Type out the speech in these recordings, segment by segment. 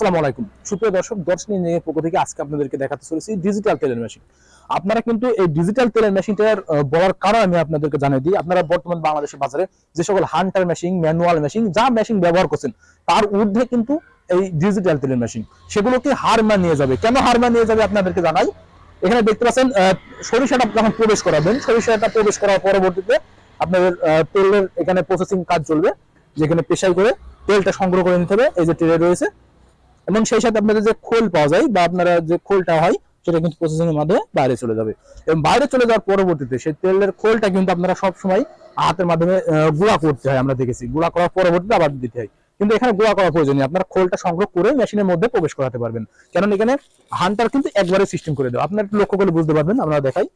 আসসালামু আলাইকুম। সুপ্রিয় দর্শক দর্শনী নিয়ে পক্ষ থেকে আজকে আপনাদেরকে দেখাতে চলেছি ডিজিটাল তেলের মেশিন আপনারা কিন্তু এই ডিজিটাল তেলের মেশিনটার বলার কারণ আমি আপনাদেরকে জানিয়ে দিই। আপনারা বর্তমান বাংলাদেশের বাজারে যে সকল হান্টার মেশিন ম্যানুয়াল মেশিন যা মেশিন ব্যবহার করছেন, তার ঊর্ধ্বে কিন্তু এই ডিজিটাল তেলের মেশিন সেগুলোকে হার মানিয়ে যাবে। কেন হার মানিয়ে যাবে আপনাদেরকে জানাই? এখানে দেখতে পাচ্ছেন সরিষাটা যখন প্রবেশ করাবেন, সরিষাটা প্রবেশ করার পরবর্তীতে আপনাদের তেলের এখানে প্রসেসিং কাজ চলবে, যেখানে পেশাই করে তেলটা সংগ্রহ করে নিতে হবে। এই যে ট্রে রয়েছে এবং সেই সাথে আপনাদের যে খোল পাওয়া যায় বা আপনারা যে খোলটা হয়, সেটা কিন্তু প্রসেসিং এর মাধ্যমে বাইরে চলে যাবে। এবং বাইরে চলে যাওয়ার পরবর্তীতে সেই তেলের খোলটা কিন্তু আপনারা সব সময় হাতের মাধ্যমে গুঁড়া করতে হয় আমরা দেখেছি। গুঁড়া করার পরবর্তীতে আবার দিতে হয়। কিন্তু এখানে গুঁড়া করা প্রয়োজন নেই। আপনারা খোলটা সংগ্রহ করে মেশিনের মধ্যে প্রবেশ করাতে পারবেন। কারণ এখানে হান্টার কিন্তু একবারে সিস্টেম করে দেওয়া। আপনারা একটু লক্ষ্য করে বুঝতে পারবেন আমরা দেখাই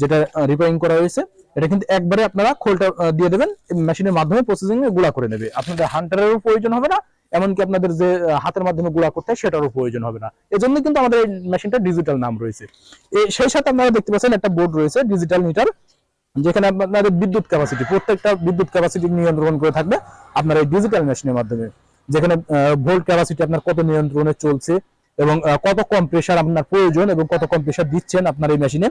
যেটা রিপেয়ারিং করা হয়েছে। এটা কিন্তু একবারে আপনারা খোলটা দিয়ে দেবেন মেশিনের মাধ্যমে প্রসেসিং এ গুঁড়া করে নেবে। আপনাদের হান্টারেরও প্রয়োজন হবে না, এমনকি আপনাদের যে হাতের মাধ্যমে গুঁড়া করতে হয়, সেটারও প্রয়োজন হবে না। এজন্য কিন্তু আমাদের এই মেশিনটা ডিজিটাল নাম রয়েছে। সেই সাথে আপনারা দেখতে পাচ্ছেন একটা বোর্ড রয়েছে ডিজিটাল মিটার যেখানে আপনাদের বিদ্যুৎ ক্যাপাসিটি প্রত্যেকটা বিদ্যুৎ ক্যাপাসিটি নিয়ন্ত্রণ করে থাকবে আপনার এই ডিজিটাল মেশিনের মাধ্যমে। যেখানে ভোল্ট ক্যাপাসিটি আপনার কত নিয়ন্ত্রণে চলছে এবং কত কম প্রেসার আপনার প্রয়োজন এবং কত কম প্রেসার দিচ্ছেন আপনার এই মেশিনে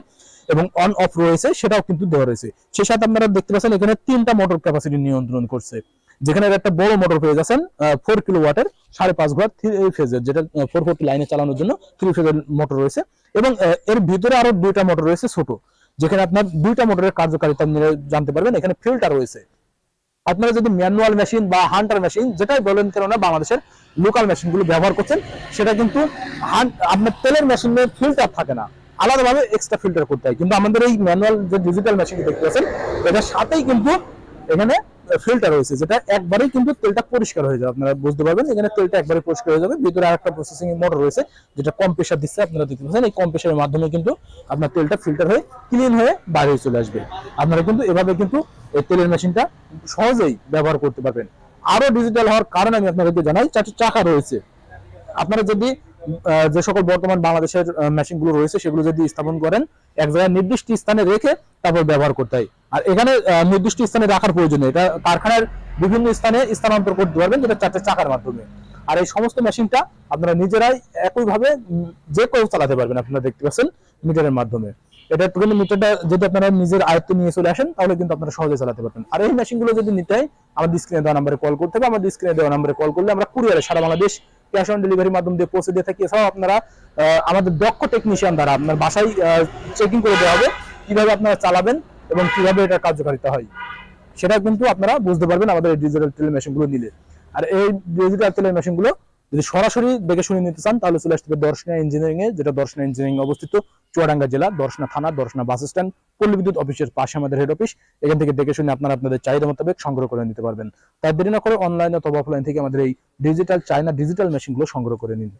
এবং অন অফ রয়েছে, সেটাও কিন্তু দেওয়া রয়েছে। সেই সাথে আপনারা দেখতে পাচ্ছেন এখানে তিনটা মোটর ক্যাপাসিটি নিয়ন্ত্রণ করছে। যেখানে একটা বড় মোটর পেয়ে যাচ্ছেন ফোর কিলো ওয়াটের সাড়ে পাঁচ ঘর থ্রি ফেজের যেটা ফোর ফোরটি লাইনে চালানোর জন্য থ্রি ফেজের মোটর রয়েছে। এবং এর ভিতরে আরও দুইটা মোটর রয়েছে ছোট, যেখানে আপনার দুইটা মোটরের কার্যকারিতা জানতে পারবেন। এখানে ফিল্টার রয়েছে। আপনারা যদি ম্যানুয়াল মেশিন বা হান্টার মেশিন যেটাই বলেন কেননা বাংলাদেশের লোকাল মেশিনগুলো ব্যবহার করছেন, সেটা কিন্তু আপনার তেলের মেশিনে ফিল্টার থাকে না। আলাদাভাবে এক্সট্রা ফিল্টার করতে হয়। কিন্তু আমাদের এই ম্যানুয়াল যে ডিজিটাল মেশিন দেখতে পাচ্ছেন, এটার সাথেই কিন্তু এখানে ফিল্টার রয়েছে যেটা একবারেই কিন্তু তেলটা পরিষ্কার হয়ে যাবে। আপনারা বুঝতে পারবেন, এখানে তেলটা একবারে পরিষ্কার হয়ে যাবে। ভিতরে আরেকটা প্রসেসিং মোটর রয়েছে, যেটা কম প্রেশার দিচ্ছে, আপনারা দেখতে পাচ্ছেন, এই কম প্রেশারের মাধ্যমে কিন্তু আপনার তেলটা ফিল্টার হয়ে ক্লিন হয়ে বাইরে চলে আসবে। আপনারা কিন্তু এভাবে কিন্তু এই তেলের মেশিনটা সহজেই ব্যবহার করতে পারবেন। আরও ডিজিটাল হওয়ার কারণে আমি আপনাদেরকে জানাই, চারটি চাকা রয়েছে। আপনারা যদি যে সকল বর্তমান বাংলাদেশের মেশিনগুলো রয়েছে, সেগুলো যদি স্থাপন করেন, এক জায়গায় নির্দিষ্ট স্থানে রেখে তারপর ব্যবহার করতে হয়। আর এখানে নির্দিষ্ট স্থানে রাখার প্রয়োজন এটা কারখানার বিভিন্ন স্থানে স্থানান্তর করতে পারবেন, যেটা চারটে চাকার মাধ্যমে। আর এই সমস্ত মেশিনটা আপনারা নিজেরাই একইভাবে যে কেউ চালাতে পারবেন, আপনারা দেখতে পাচ্ছেন মিটারের মাধ্যমে। এটা একটুখানি মিটারটা যদি আপনারা নিজের আয়ত্তে নিয়ে চলে আসেন, তাহলে কিন্তু আপনারা সহজে চালাতে পারবেন। আর এই মেশিনগুলো যদি নিতে হয়, আমাদের স্ক্রিনে দেওয়া নাম্বারে কল করতে হবে। আমাদের স্ক্রিনে দেওয়া নাম্বারে কল করলে আমরা কুরিয়ারে সারা বাংলাদেশ ক্যাশ অন ডেলিভারির মাধ্যম দিয়ে পৌঁছে দিয়ে থাকি। এছাড়াও আপনারা আমাদের দক্ষ টেকনিশিয়ান দ্বারা আপনার বাসায় চেকিং করে দেওয়া হবে কীভাবে আপনারা চালাবেন এবং কীভাবে এটা কার্যকারিতা হয়। সেটা কিন্তু আপনারা বুঝতে পারবেন আমাদের ডিজিটাল টেলি মেশিনগুলো নিলে। আর এই ডিজিটাল টেলি মেশিনগুলো যদি সরাসরি দেখে শুনে নিতে চান, তাহলে চলে আসতে দর্শনা ইঞ্জিনিয়ারিং এ, যেটা দর্শনা ইঞ্জিনিয়ারিং অবস্থিত, চুয়াডাঙ্গা জেলা, দর্শনা থানা, দর্শনা বাস স্ট্যান্ড পল্লী বিদ্যুৎ অফিসের পাশে আমাদের হেড অফিস এখান থেকে দেখে শুনে আপনারা আপনাদের চাহিদা মোতাবেক সংগ্রহ করে নিতে পারবেন। তাই দেরি না করে অনলাইন অথবা অফলাইন থেকে আমাদের এই ডিজিটাল চায়না ডিজিটাল মেশিনগুলো সংগ্রহ করে নিন।